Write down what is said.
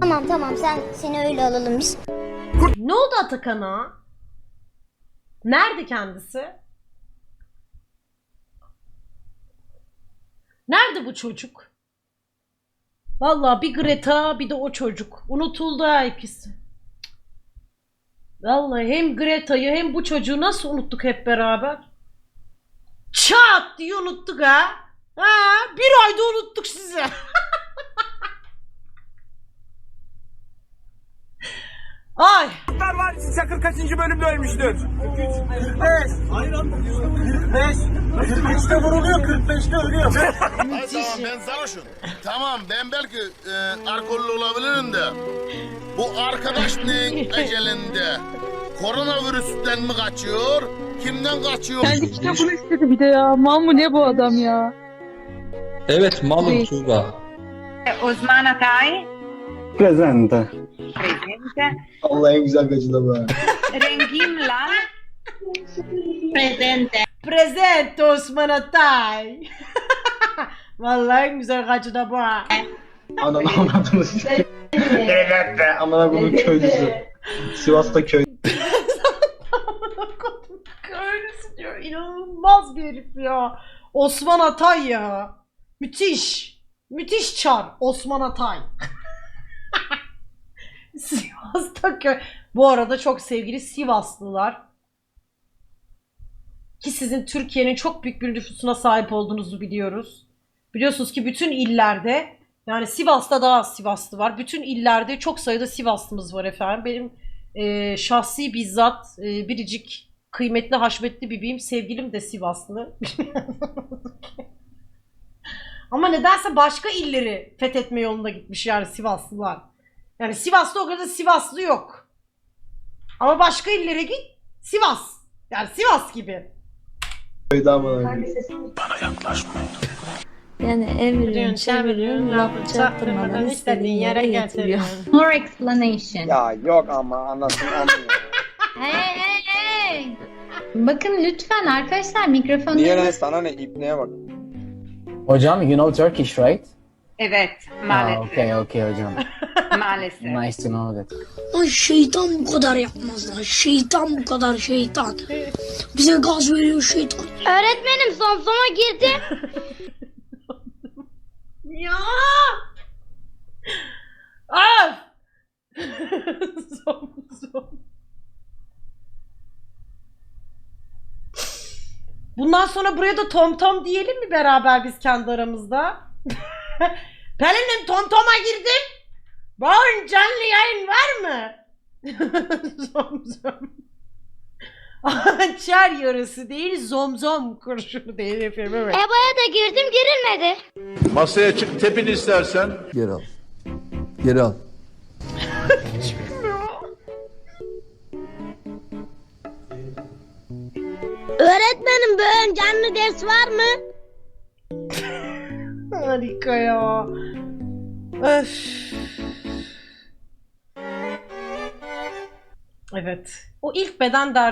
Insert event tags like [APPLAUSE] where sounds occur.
Tamam tamam sen seni öyle alalım biz. Ne oldu Atakan'a? Nerede kendisi? Nerede bu çocuk? Vallahi bir Greta bir de o çocuk. Unutuldu ha ikisi. Vallahi hem Greta'yı hem bu çocuğu nasıl unuttuk hep beraber? Çat diye unuttuk ha. Ha, bir ayda unuttuk sizi. [LAUGHS] Vadisi Çakır kaçıncı bölümde ölmüştür? 45. Hayır 45. 45'te vuruluyor 45'te ölüyor. Hayır tamam ben sarhoşum. Tamam ben belki e, alkollü olabilirim de. Bu arkadaş neyin [LAUGHS] ecelinde? Koronavirüsten mi kaçıyor? Kimden kaçıyor? Kendi kitabını istedi bir de ya. Mal mı ne bu adam ya? Evet malum. Tuğba. Osman Atay, Presente. presente. Allah en güzel gacı da bu. Rengim Lal, presente. Present Osman Atay. Vallahi en güzel [LAUGHS] kaçı da bu. Ananı anladınız. evet be. Amına bunun köylüsü. Sivas'ta köy. Köylüsü diyor. İnanılmaz bir herif ya. Osman Atay ya. Müthiş. Müthiş çar. Osman Atay. [LAUGHS] Sivas'ta köy. Bu arada çok sevgili Sivaslılar. Ki sizin Türkiye'nin çok büyük bir nüfusuna sahip olduğunuzu biliyoruz. Biliyorsunuz ki bütün illerde yani Sivas'ta daha az Sivaslı var. Bütün illerde çok sayıda Sivaslımız var efendim. Benim e, şahsi bizzat e, biricik kıymetli haşmetli bebeğim sevgilim de Sivaslı. [LAUGHS] Ama nedense başka illeri fethetme yolunda gitmiş yani Sivaslılar. Yani Sivas'ta o kadar Sivaslı yok. Ama başka illere git Sivas. Yani Sivas gibi. Köyde amına. Yani çeviriyorsun, çeviriyorsun, lafı çaktırmadan istediğin yere getiriyor. [LAUGHS] More explanation. Ya yok ama anasını anlıyor. Hey hey hey. Bakın lütfen arkadaşlar mikrofonları Niye lan sana ne ibneye bak. Hocam, you know Turkish, right? Evet, Ah, maalesef. okay, okay hocam. Maalesef. Nice to know that. Ay şeytan bu kadar yapmaz lan. Şeytan bu kadar şeytan. Bize gaz veriyor şeytan. Öğretmenim son sona girdim. Ya! Af! Zom, zom. Bundan sonra buraya da Tom Tom diyelim mi beraber biz kendi aramızda? [LAUGHS] Pelin'im Tom Tom'a girdim. Bugün canlı yayın var mı? [LAUGHS] zom zom. Hançer yarısı değil zomzom kurşunu değil efendim evet. EBA'ya da girdim girilmedi. Masaya çık tepin istersen. Geri al. Geri al. [LAUGHS] Öğretmenim bugün canlı ders var mı? Harika ya. Öf. Evet. O ilk beden dersi